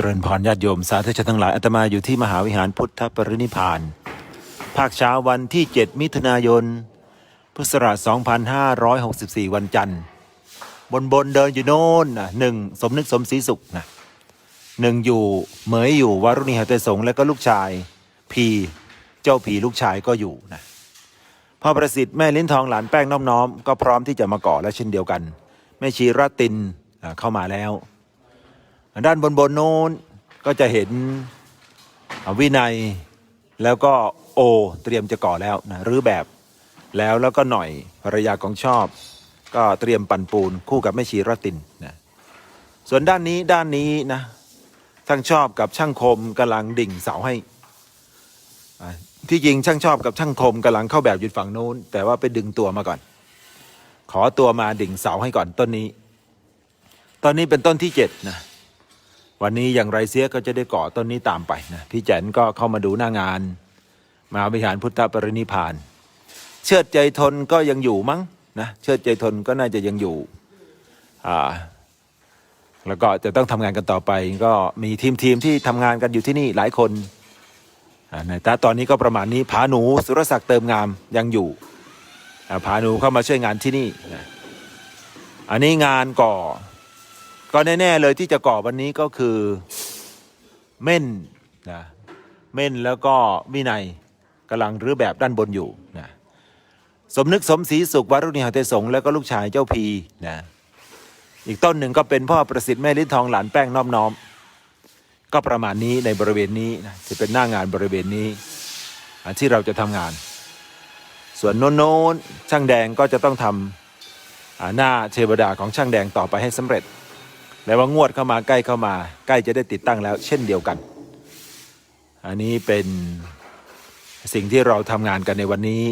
จริญพรญาติโยมสาธุชนทั้งหลายอาตมาอยู่ที่มหาวิหารพุทธปรินิพาน ภาคเช้าวันที่ 7 มิถุนายน พุทธศักราช2564 วันจันทร์ บนบนเดินอยู่โน่นนะหนึ่งสมนึกสมศรีสุขนะหนึ่งอยู่เหมยอยู่วารุณีหเตสงแล้วก็ลูกชายพีเจ้าผีลูกชายก็อยู่นะพ่อประสิทธิ์แม่ลิ้นทองหลานแป้งน้อมน้อมก็พร้อมที่จะมาก่อแล้วเช่นเดียวกันแม่ชีรตินเข้ามาแล้ว ด้านบนบนโน้นก็จะเห็นวินัยแล้วก็โอเตรียมจะก่อแล้วนะรื้อแบบแล้วแล้วก็หน่อยภรรยาของชอบ ก็เตรียมปั่นปูนคู่กับแม่ชีรตินนะส่วนด้านนี้ด้านนี้นะช่างชอบกับช่างคมกำลังดิ่งเสาให้ ที่จริงช่างชอบกับช่างคมกำลังเข้าแบบอยู่ฝั่งโน้น แต่ว่าไปดึงตัวมาก่อน ขอตัวมาดิ่งเสาให้ก่อนต้นนี้ ตอนนี้เป็นต้นที่เจ็ดนะ วันนี้อย่างไรเสียก็จะได้ก่อต้นนี้ตามไปนะพี่แจนก็เข้ามาดูหน้างาน มาวิหารพุทธปรินิพาน เชิดใจทนก็ยังอยู่มั้งนะเชิดใจทนก็น่าจะยังอยู่อ่าแล้วก็จะต้องทำงานกันต่อไป ก็มีทีมทีมที่ทำงานกันอยู่ที่นี่หลายคนในแต่ตอนนี้ก็ประมาณนี้ผาหนูสุรศักดิ์เติมงามยังอยู่ผาหนูเข้ามาช่วยงานที่นี่นะอันนี้งานก่อ ก็แน่ๆเลยที่จะก่อวันนี้ก็คือเม่นนะเม่นแล้วก็วินัยกำลังรื้อแบบด้านบนอยู่นะสมนึกสมศรีสุขวารุณีหาเทสงแล้วก็ลูกชายเจ้าพีนะอีกต้นหนึ่งก็เป็นพ่อประสิทธิ์แม่ลิ้นทองหลานแป้งน้อมน้อมก็ประมาณนี้ในบริเวณนี้นะจะเป็นหน้างานบริเวณนี้ที่เราจะทำงาน ส่วนโน้นโน้นช่างแดงก็จะต้องทำหน้าเทวดาของช่างแดงต่อไปให้สำเร็จ แล้วว่างวดเข้ามาใกล้เข้ามา ใกล้จะได้ติดตั้งแล้ว เช่นเดียวกัน อันนี้เป็นสิ่งที่เราทำงานกันในวันนี้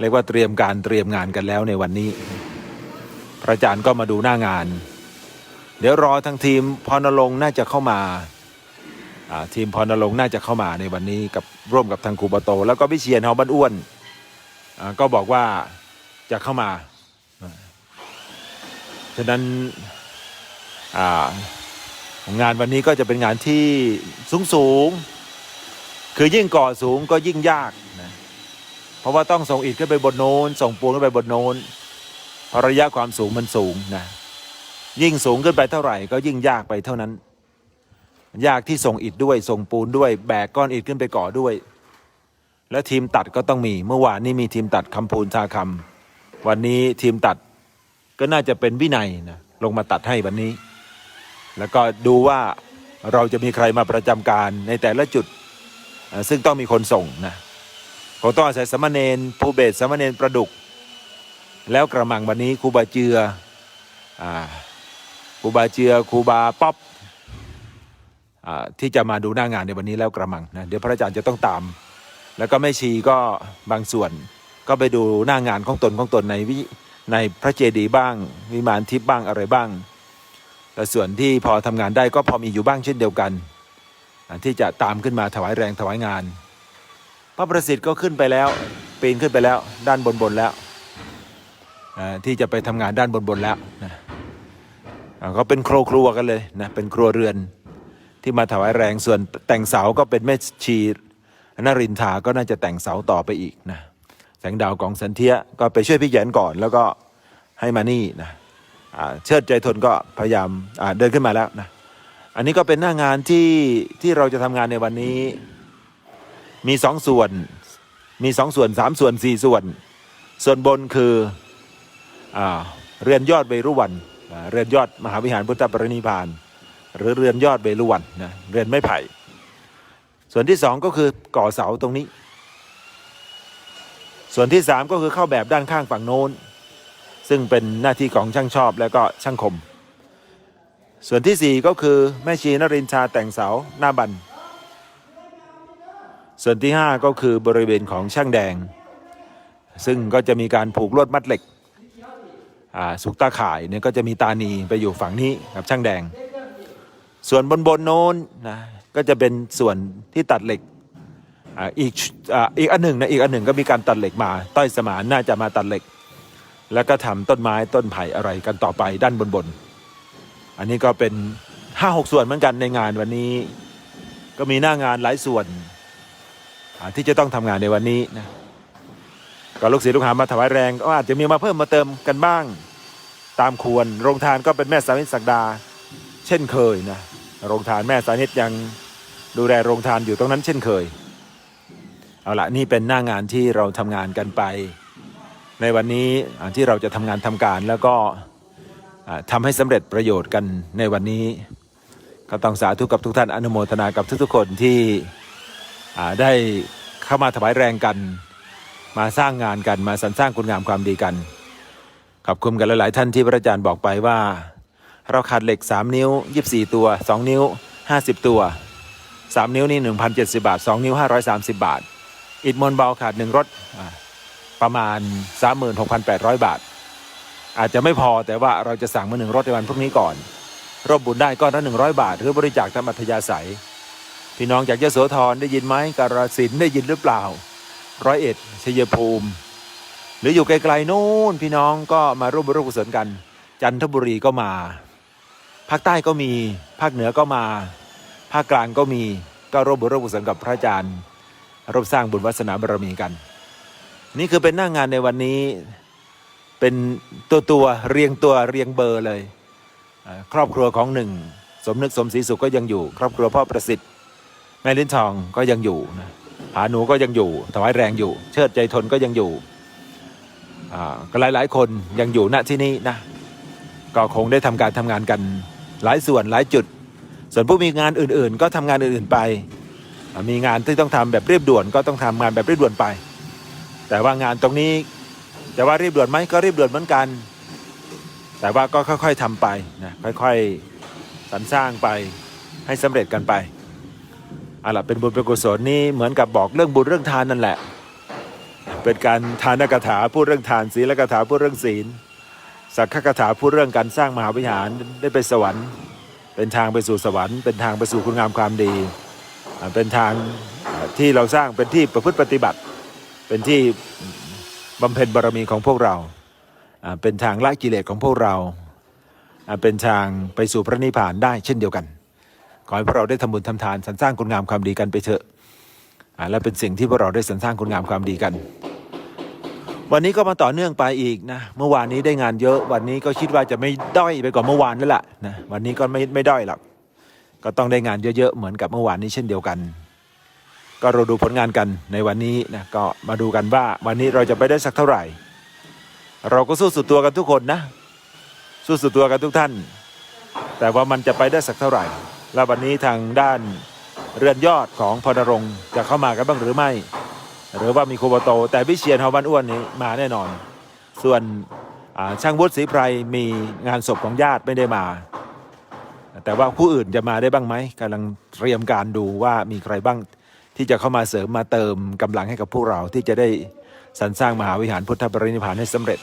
เรียกว่าเตรียมการเตรียมงานกันแล้วในวันนี้ พระอาจารย์ก็มาดูหน้างาน เดี๋ยวรอทางทีมพรณรงน่าจะเข้ามาทีมพรณรงน่าจะเข้ามาในวันนี้กับร่วมกับทางครูบโต แล้วก็วิเชียนเฮาบ้านอ้วนก็บอกว่าจะเข้ามา ฉะนั้น งานวันนี้ก็จะเป็นงานที่สูงสูงๆคือยิ่งก่อสูงก็ยิ่งยากนะเพราะว่าต้องส่งอิฐขึ้นไปบนโน้น ส่งปูนขึ้นไปบนโน้นเพราะระยะความสูงมันสูงนะยิ่งสูงขึ้นไปเท่าไหร่ก็ยิ่งยากไปเท่านั้น ยากที่ส่งอิฐด้วยส่งปูนด้วย แบกก้อนอิฐขึ้นไปก่อด้วย และทีมตัดก็ต้องมีเมื่อวานนี้มีทีมตัดคำพูนทาคำวันนี้ทีมตัดก็น่าจะเป็นวินัยนะลงมาตัดให้วันนี้ แล้วก็ดูว่าเราจะมีใครมาประจำการในแต่ละจุด ซึ่งต้องมีคนส่งนะคงต้องอาศัยสามเณรภูเบศสามเณรประดุก แล้วกระมังวันนี้ครูบาเจือครูบาเจือครูบาป๊อปอที่จะมาดูหน้างานในวันนี้แล้วกระมังนะเดี๋ยวพระอาจารย์จะต้องตาม แล้วก็แม่ชีก็บางส่วนก็ไปดูหน้างานของตนของตนในวิในพระเจดีย์บ้าง วิมานทิพย์บ้างอะไรบ้าง แต่ส่วนที่พอทำงานได้ก็พอมีอยู่บ้างเช่นเดียวกัน ที่จะตามขึ้นมาถวายแรงถวายงาน พระประสิทธิ์ก็ขึ้นไปแล้วปีนขึ้นไปแล้วด้านบนบนแล้วที่จะไปทำงานด้านบนบนแล้วนะอ่าก็เป็นโครครัวกันเลยนะเป็นครัวเรือนที่มาถวายแรงส่วนแต่งเสาก็เป็นแม่ชีนรินทาก็น่าจะแต่งเสาต่อไปอีกนะแสงดาวกองสันเทียก็ไปช่วยพี่แยนก่อนแล้วก็ให้มานี่นะ เชิดใจทนก็พยายามเดินขึ้นมาแล้วนะอันนี้ก็เป็นหน้างานที่ที่เราจะทำงานในวันนี้ มีสองส่วน มีสองส่วนสามส่วนสี่ส่วน ส่วนบนคืออเรือนยอดเวรุวันเรือนยอดมหาวิหารพุทธปรินิพพาน หรือเรือนยอดเวรุวันนะเรือนไม้ไผ่ ส่วนที่สองก็คือก่อเสาตรงนี้ ส่วนที่สามก็คือเข้าแบบด้านข้างฝั่งโน้น ซึ่งเป็นหน้าที่ของช่างชอบและก็ช่างคม ส่วนที่สี่ก็คือแม่ชีนรินทราแต่งเสาหน้าบัน ส่วนที่ห้าก็คือบริเวณของช่างแดง ซึ่งก็จะมีการผูกลวดมัดเหล็กสุกตาข่ายเนี่ยก็จะมีตานีไปอยู่ฝั่งนี้กับช่างแดง ส่วนบนบนโน้นนะก็จะเป็นส่วนที่ตัดเหล็กอ,อีกอ,อีกอันหนึ่งนะอีกอันหนึ่งก็มีการตัดเหล็กมา ต้อยสมานน่าจะมาตัดเหล็ก แล้วก็ทำต้นไม้ต้นไผ่อะไรกันต่อไปด้านบนบนอันนี้ก็เป็นห้าหกส่วนเหมือนกันในงานวันนี้ ก็มีหน้างานหลายส่วนที่จะต้องทำงานในวันนี้นะก็ลูกศิษย์ลูกหามาถวายแรงก็อาจจะมีมาเพิ่มมาเติมกันบ้าง ตามควรโรงทานก็เป็นแม่สานิตศักดา เช่นเคยนะโรงทานแม่สานิตยังดูแลโรงทานอยู่ตรงนั้นเช่นเคย เอาละนี่เป็นหน้างานที่เราทำงานกันไป ในวันนี้ที่เราจะทำงานทำการแล้วก็ทำให้สำเร็จประโยชน์กันในวันนี้ ก็ต้องสาธุกับทุกท่านอนุโมทนากับทุกๆคนที่ได้เข้ามาถวายแรงกัน มาสร้างงานกันมาสรรสร้างคุณงามความดีกันขอบคุณกันหลายๆท่านที่พระอาจารย์บอกไปว่า เราขาดเหล็ก 3 นิ้ว 24 ตัว 2 นิ้ว 50 ตัว 3 นิ้วนี่1,070 บาท 2 นิ้ว 530 บาท อิฐมวลเบาขาดหนึ่งรถ ประมาณ 36,800 บาท อาจจะไม่พอแต่ว่าเราจะสั่งมาหนึ่งรถในวันพรุ่งนี้ก่อนร่วมบุญได้ก้อนละหนึ่งร้อยบาท หรือบริจาคตามอัธยาศัย พี่น้องจากยโสธรได้ยินไหมกาฬสินได้ยินหรือเปล่า ร้อยเอ็ดชัยภูมิ หรืออยู่ไกลๆนู่นพี่น้องก็มาร่วมบุญร่วมกุศลกัน จันทบุรีก็มา ภาคใต้ก็มี ภาคเหนือก็มา ภาคกลางก็มีก็ร่วมบุญร่วมกุศลกับพระอาจารย์ร่วมสร้างบุญวัสนาบารมีกัน นี่คือเป็นหน้างงานในวันนี้ เป็นตัวตัวเรียงตัวเรียงเบอร์เลย ครอบครัวของหนึ่ง สมนึกสมศรีสุขก็ยังอยู่ ครอบครัวพ่อประสิทธิ์ แม่ลิ้นทองก็ยังอยู่นะผาหนูก็ยังอยู่ถวายแรงอยู่ เชิดใจทนก็ยังอยู่อ่าก็หลายหลายคนยังอยู่ณที่นี่นะก็คงได้ทำการทำงานกันหลายส่วนหลายจุด ส่วนผู้มีงานอื่น ๆ ก็ทำงานอื่นๆไป มีงานที่ต้องทำแบบเรียบด่วนก็ต้องทำงานแบบเรียบด่วนไป แต่ว่างานตรงนี้จะว่ารีบด่วนไหมก็รีบด่วนเหมือนกัน แต่ว่าก็ค่อยๆทำไปนะค่อยๆสรรสร้างไปให้สำเร็จกันไปอาล่ะเป็นบุญเป็นกุศลนี่เหมือนกับบอกเรื่องบุญเรื่องทานนั่นแหละ เป็นการทานกถาพูดเรื่องทานศีลกถาพูดเรื่องศีลสักขกถาพูดเรื่องการสร้างมหาวิหารได้ไปสวรรค์ เป็นทางไปสู่สวรรค์ เป็นทางไปสู่คุณงามความดี เป็นทางที่เราสร้างเป็นที่ประพฤติปฏิบัติ เป็นที่บำเพ็ญบารมีของพวกเราเป็นทางละกิเลสของพวกเรา เป็นทางไปสู่พระนิพพานได้เช่นเดียวกัน ขอให้พวกเราได้ทำบุญทำทานสรรสร้างคุณงามความดีกันไปเถอะและเป็นสิ่งที่พวกเราได้สรรสร้างคุณงามความดีกัน วันนี้ก็มาต่อเนื่องไปอีกนะ เมื่อวานนี้ได้งานเยอะ วันนี้ก็คิดว่าจะไม่ด้อยไปกว่าเมื่อวานนั่นแหละนะ วันนี้ก็ไม่ไม่ด้อยหรอก ก็ต้องได้งานเยอะๆเหมือนกับเมื่อวานนี้เช่นเดียวกัน ก็เราดูผลงานกันในวันนี้นะก็มาดูกันว่าวันนี้เราจะไปได้สักเท่าไหร่ เราก็สู้สุดตัวกันทุกคนนะ สู้สุดตัวกันทุกท่าน แต่ว่ามันจะไปได้สักเท่าไหร่ แล้ววันนี้ทางด้านเรือนยอดของพรณรงจะเข้ามากันบ้างหรือไม่ หรือว่ามีคูบโต แต่วิเชียนฮอวันอ้วนนี้มาแน่นอน ส่วนช่างวุฒิศรีไพรมีงานศพของญาติไม่ได้มา แต่ว่าผู้อื่นจะมาได้บ้างไหมกำลังเตรียมการดูว่ามีใครบ้าง ที่จะเข้ามาเสริมมาเติมกำลังให้กับพวกเราที่จะได้สรรสร้างมหาวิหารพุทธปรินิพานให้สำเร็จ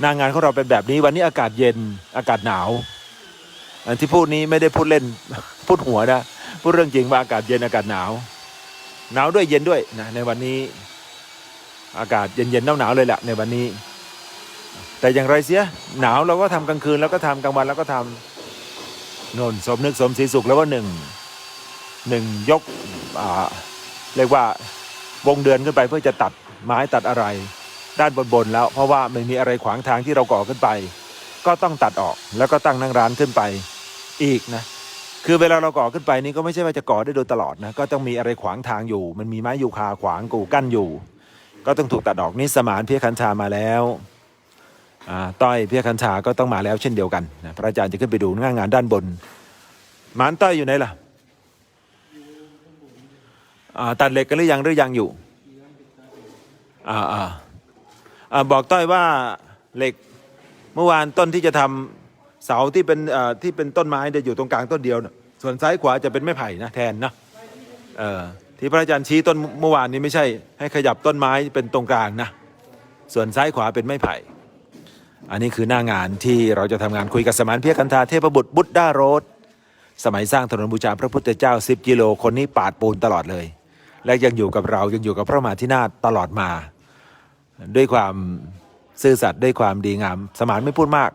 หนางงานของเราเป็นแบบนี้วันนี้อากาศเย็นอากาศหนาว อันที่พูดนี้ไม่ได้พูดเล่นพูดหัวนะพูดเรื่องจริงว่าอากาศเย็นอากาศหนาว หนาวด้วยเย็นด้วยนะในวันนี้อากาศเย็นๆหนาวๆเลยแหละในวันนี้ แต่อย่างไรเสียหนาวเราก็ทำกลางคืนแล้วก็ทำกลางวันแล้วก็ทำนนสมนึกสมศรีสุขแล้วว่าหนึ่ง หนึ่งยกเรียกว่าวงเดือนขึ้นไปเพื่อจะตัดไม้ตัดอะไร ด้านบนๆแล้ว เพราะว่าไม่มีอะไรขวางทางที่เราก่อขึ้นไป ก็ต้องตัดออกแล้วก็ตั้งนั่งร้านขึ้นไปอีกนะคือเวลาเราก่อขึ้นไปนี่ก็ไม่ใช่ว่าจะก่อได้โดยตลอดนะก็ต้องมีอะไรขวางทางอยู่ มันมีไม้ยูคาขวางกูกั้นอยู่ ก็ต้องถูกตัดออกนี่สมานเพียคันชามาแล้วอ่าต้อยเพียคันชาก็ต้องมาแล้วเช่นเดียวกันนะพระอาจารย์จะขึ้นไปดูงานงานด้านบนหมานต้อยอยู่ไหนล่ะ ตัดเหล็กกันหรือยังหรือยังอยู่อ่าอ่าบอกต้อยว่าเหล็กเมื่อวานต้นที่จะทำเสาที่เป็นอ่อที่เป็นต้นไม้จะอยู่ตรงกลางต้นเดียวนะส่วนซ้ายขวาจะเป็นไม้ไผ่นะแทนนะเออที่พระอาจารย์ชี้ต้นเมื่อวานนี้ไม่ใช่ ให้ขยับต้นไม้เป็นตรงกลางนะส่วนซ้ายขวาเป็นไม้ไผ่ อันนี้คือหน้างานที่เราจะทำงานคุยกับสมานเพียกันธาเทพบุตรบุตรด้าโรดสมัยสร้างถนนบูชาพระพุทธเจ้า 10 กิโลคนนี้ปาดปูนตลอดเลย และยังอยู่กับเรายังอยู่กับพระมหาธินาถตลอดมา ด้วยความซื่อสัตย์ด้วยความดีงาม สมานไม่พูดมาก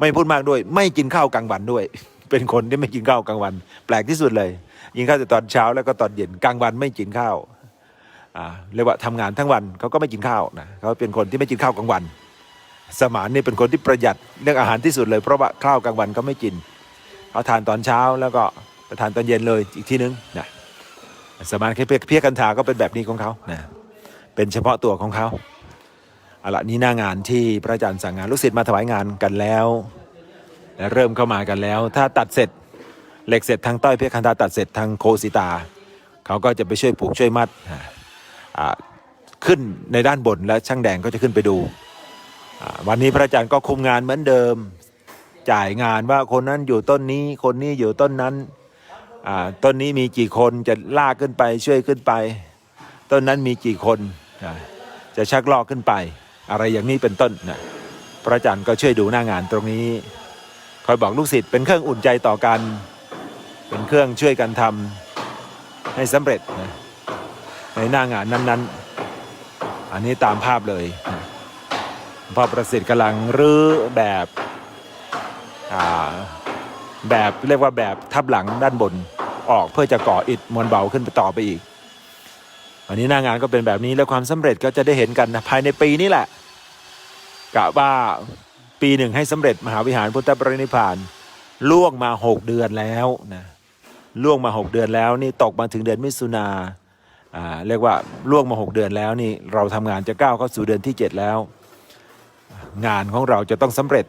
ไม่พูดมากด้วย ไม่กินข้าวกลางวันด้วย เป็นคนที่ไม่กินข้าวกลางวัน แปลกที่สุดเลยกินข้าวแต่ตอนเช้าแล้วก็ตอนเย็นกลางวันไม่กินข้าวอ่าเรียกว่าทำงานทั้งวันเขาก็ไม่กินข้าวนะเขาเป็นคนที่ไม่กินข้าวกลางวัน สมานนี่เป็นคนที่ประหยัดเรื่องอาหารที่สุดเลย เพราะว่าข้าวกลางวันก็ไม่กินเขาทานตอนเช้าแล้วก็ทานตอนเย็นเลยอีกทีนึงนะ สมานเพียเพียกันทาก็เป็นแบบนี้ของเขานะเป็นเฉพาะตัวของเขาเอาละนี่หน้างานที่พระอาจารย์สั่งงานลูกศิษย์มาถวายงานกันแล้วและเริ่มเข้ามากันแล้ว ถ้าตัดเสร็จเหล็กเสร็จทางต้อยเพียคันธาตัดเสร็จทางโคสิตา เขาก็จะไปช่วยผูกช่วยมัดขึ้นในด้านบนและช่างแดงก็จะขึ้นไปดู วันนี้พระอาจารย์ก็คุมงานเหมือนเดิม จ่ายงานว่าคนนั้นอยู่ต้นนี้คนนี้อยู่ต้นนั้น ต้นนี้มีกี่คนจะลากขึ้นไปช่วยขึ้นไป ต้นนั้นมีกี่คนจะชักลอกขึ้นไป อะไรอย่างนี้เป็นต้นนะพระอาจารย์ก็ช่วยดูหน้างานตรงนี้คอยบอกลูกศิษย์เป็นเครื่องอุ่นใจต่อกัน เป็นเครื่องช่วยกันทำให้สำเร็จนะในหน้างานนั้นๆ อันนี้ตามภาพเลยนะพ่อประสิทธิ์กำลังรื้อแบบแบบเรียกว่าแบบทับหลังด้านบน ออกเพื่อจะก่ออิฐมวลเบาขึ้นไปต่อไปอีก วันนี้หน้างานก็เป็นแบบนี้แล้วความสำเร็จก็จะได้เห็นกันนะภายในปีนี้แหละกะว่าปีหนึ่งให้สำเร็จมหาวิหารพุทธปรินิพานล่วงมาหกเดือนแล้วนะล่วงมาหกเดือนแล้วนี่ตกมาถึงเดือนมิถุนาอ่าเรียกว่าล่วงมาหกเดือนแล้วนี่เราทำงานจะก้าวเข้าสู่เดือนที่เจ็ดแล้ว งานของเราจะต้องสำเร็จ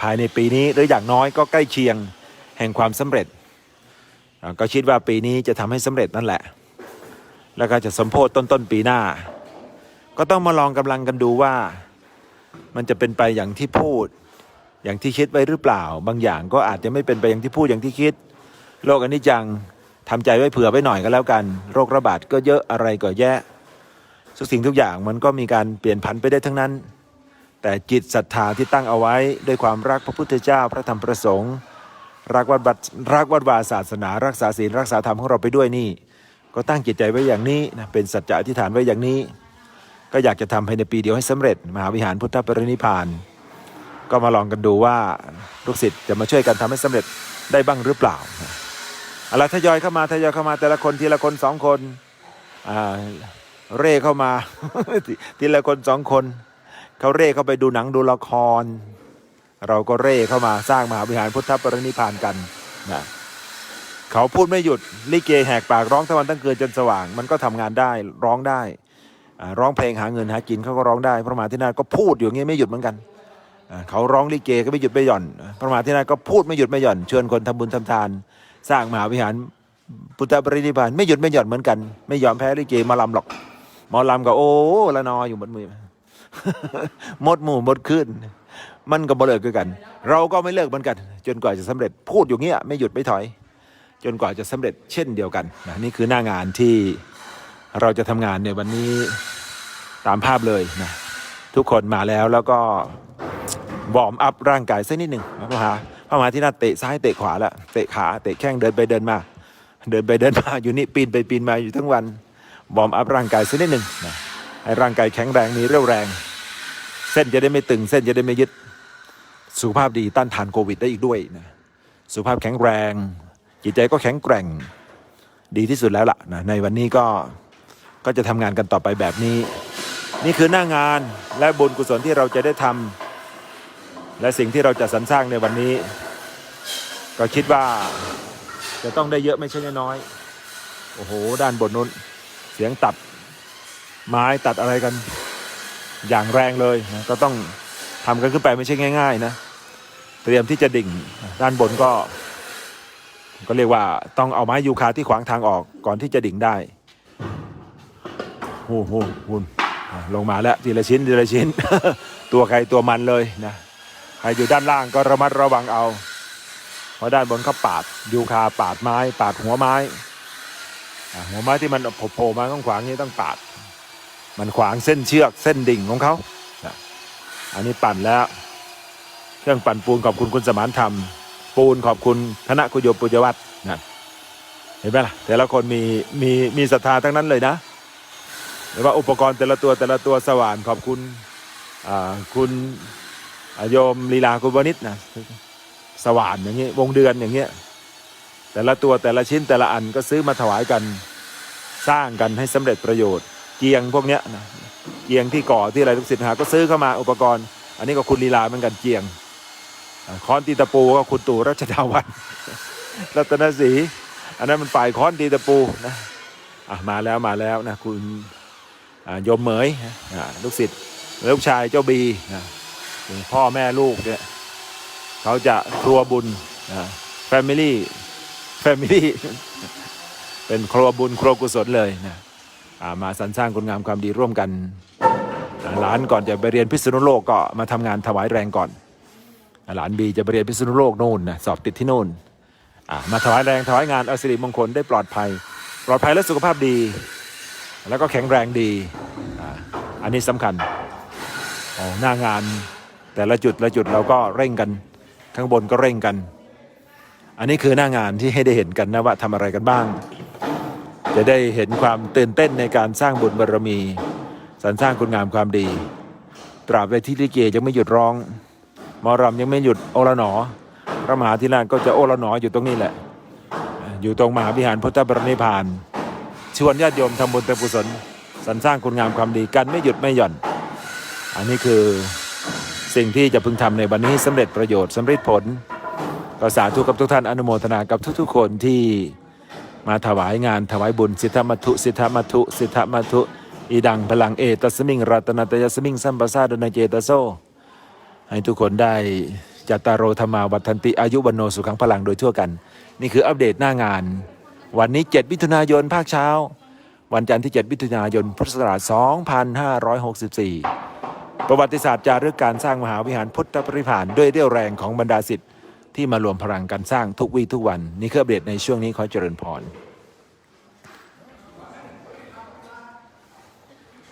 ภายในปีนี้หรืออย่างน้อยก็ใกล้เคียงแห่งความสำเร็จ ก็คิดว่าปีนี้จะทำให้สำเร็จนั่นแหละ แล้วก็จะสมโพธต้นต้นปีหน้า ก็ต้องมาลองกำลังกันดูว่า มันจะเป็นไปอย่างที่พูด อย่างที่คิดไว้หรือเปล่า บางอย่างก็อาจจะไม่เป็นไปอย่างที่พูดอย่างที่คิด โลกอันิจจังทำใจไว้เผื่อไว้หน่อยก็แล้วกัน โรคระบาดก็เยอะอะไรก็แย่ทุกสิ่งทุกอย่างมันก็มีการเปลี่ยนผันไปได้ทั้งนั้น แต่จิตศรัทธาที่ตั้งเอาไว้ด้วยความรักพระพุทธเจ้าพระธรรมประสงค์ รักวัดบัดรักวัดวาศาสนา รักษาศีลรักษาธรรมของเราไปด้วยนี่ ก็ตั้งจิตใจไว้อย่างนี้นะเป็นสัจจะอธิษฐานไว้อย่างนี้ ก็อยากจะทำภายในปีเดียวให้สำเร็จ มหาวิหารพุทธปรินิพาน ก็มาลองกันดูว่าลูกศิษย์จะมาช่วยกันทำให้สำเร็จได้บ้างหรือเปล่าเอาละไรทยอยเข้ามาทยอยเข้ามาแต่ละคนทีละคนสองคนอ่าเร่เข้ามา ทีละคนสองคน เขาเร่เข้าไปดูหนังดูละคร เราก็เร่เข้ามาสร้างมหาวิหารพุทธปรินิพานกันนะเขาพูดไม่หยุดลิเกแหกปากร้องทั้งวันทั้งคืนจนสว่าง มันก็ทำงานได้ร้องได้ร้องเพลงหาเงินหากินเขาก็ร้องได้ พระมหาธินาก็พูดอยู่อย่างนี้ไม่หยุดเหมือนกันเขาร้องลิเกก็ไม่หยุดไม่หย่อน พระมหาธินาก็พูดไม่หยุดไม่หย่อนเชวนคนทำบุญทำทาน สร้างมหาวิหารพุทธปรินิพานไม่หยุดไม่หย่อนเหมือนกัน ไม่ยอมแพ้ลิเกมาลำหรอกหมอลำก็โอ้ละนออยู่บนมือหมดหมู่หมดขึ้น มันก็บ่เลิกคือกัน เราก็ไม่เลิกเหมือนกัน จนกว่าจะสำเร็จพูดอยู่เงี้ยไม่หยุดไม่ถอย จนกว่าจะสำเร็จเช่นเดียวกันนะนี่คือหน้างานที่เราจะทำงานในวันนี้ตามภาพเลยนะทุกคนมาแล้วแล้วก็วอร์มอัพร่างกายสักนิดหนึ่งพระมหาพระมหาที่น่าเตะซ้ายเตะขวาแล้วเตะขาเตะแข้งเดินไปเดินมา เดินไปเดินมาอยู่นี่ปีนไปปีนมาอยู่ทั้งวันวอร์มอัพร่างกายสักนิดหนึ่งนะให้ร่างกายแข็งแรงมีเรี่ยวแรง เส้นจะได้ไม่ตึงเส้นจะได้ไม่ยึด สุขภาพดีต้านทานโควิดได้อีกด้วยนะสุขภาพแข็งแรง จิตใจก็แข็งแกร่งดีที่สุดแล้วล่ะนะในวันนี้ก็ก็จะทำงานกันต่อไปแบบนี้ นี่คือหน้างานและบุญกุศลที่เราจะได้ทำและสิ่งที่เราจะสรรสร้างในวันนี้ ก็คิดว่าจะต้องได้เยอะไม่ใช่น้อยโอ้โห ด้านบนนู้นเสียงตัดไม้ตัดอะไรกัน อย่างแรงเลยนะก็ต้อง ทำกันขึ้นไปไม่ใช่ง่าย ๆ นะ เตรียมที่จะดิ่งด้านบนก็ ก็เรียกว่าต้องเอาไม้ยูคาที่ขวางทางออกก่อนที่จะดิ่งได้โอ้โหคุณลงมาแล้วทีละชิ้นทีละชิ้น ตัวใครตัวมันเลยนะใครอยู่ด้านล่างก็ระมัดระวังเอา เพราะด้านบนเขาปาดยูคาปาดไม้ ปาดหัวไม้หัวไม้ที่มันโผล่มาข้างขวางนี้ต้องปาด มันขวางเส้นเชือกเส้นดิ่งของเขา อันนี้ปั่นแล้ว เครื่องปั่นปูนขอบคุณคุณสมานธรรม ปูนขอบคุณคณะคุโยปุญวัฒน์นะเห็นไหมล่ะแต่ละคนมีมีมีศรัทธาทั้งนั้นเลยนะหรือว่าอุปกรณ์แต่ละตัวแต่ละตัวสว่านขอบคุณอ่าคุณอาโยมลีลาคุณวณิชนะสว่านอย่างเงี้ยวงเดือนอย่างเงี้ยแต่ละตัวแต่ละชิ้นแต่ละอันก็ซื้อมาถวายกันสร้างกันให้สำเร็จประโยชน์เกียงพวกเนี้ยนะ เกียงที่ก่อที่อะไรทุกสิทธิ์หา ก็ซื้อเข้ามาอุปกรณ์ อันนี้ก็คุณลีลาเหมือนกันเกียงค้อนตีตะปูก็คุณตู่รัชดาวันรัตนศรีอันนั้นมันฝ่ายค้อนตีตะปูนะอะมาแล้วมาแล้วนะคุณอ่าโยมเหมยลูกศิษย์ลูกชายเจ้าบีนะพ่อแม่ลูกเนี่ยเขาจะครัวบุญแฟมิลี่แฟมิลี่เป็นครัวบุญครัวกุศลเลยนะมาสรรสร้างคุณงามความดีร่วมกัน หลานก่อนจะไปเรียนพิษณุโลกก็มาทำงานถวายแรงก่อน หลานบีจะไปเรียนพิษณุโลกโน่นนะสอบติดที่โน่นมาถวายแรงถวายงานเอาสิริมงคลได้ปลอดภัย ปลอดภัยและสุขภาพดี แล้วก็แข็งแรงดีอันนี้สำคัญหน้างานแต่ละจุดละจุดเราก็เร่งกันข้างบนก็เร่งกัน อันนี้คือหน้างานที่ให้ได้เห็นกันนะว่าทำอะไรกันบ้าง จะได้เห็นความตื่นเต้นในการสร้างบุญบารมี สรรสร้างคุณงามความดี ตราบใดที่ลิเกยังไม่หยุดร้องมอรำยังไม่หยุดโอละหนอ พระมหาธิราชก็จะโอละหนออยู่ตรงนี้แหละ อยู่ตรงมหาวิหารพุทธบรณิพาน ชวนญาติโยมทำบุญทำกุศลสรรสร้างคุณงามความดีกันไม่หยุดไม่หย่อน อันนี้คือสิ่งที่จะพึงทำในวันนี้สำเร็จประโยชน์สำเร็จผลก็สาธุกับทุกท่านอนุโมทนากับทุกๆคนที่มาถวายงานถวายบุญสิทธมัทุสิทธมัทุสิทธมัทุ อีดังพลังเอตัสมิงรัตนตยสมิงสัมปสาดนเจตโซ ให้ทุกคนได้จัตตารโรธรรมาวัฒนติอายุวันโนสุขังพลังโดยทั่วกัน นี่คืออัปเดตหน้างาน วันนี้ 7 มิถุนายนภาคเช้า วันจันทร์ที่ 7 มิถุนายนพุทธศักราช 2564 ประวัติศาสตร์จารึกการสร้างมหาวิหารพุทธปริพานด้วยเรี่ยวแรงของบรรดาศิษย์ที่มารวมพลังกันสร้างทุกวีทุกวัน นี่คืออัปเดตในช่วงนี้ขอเจริญพร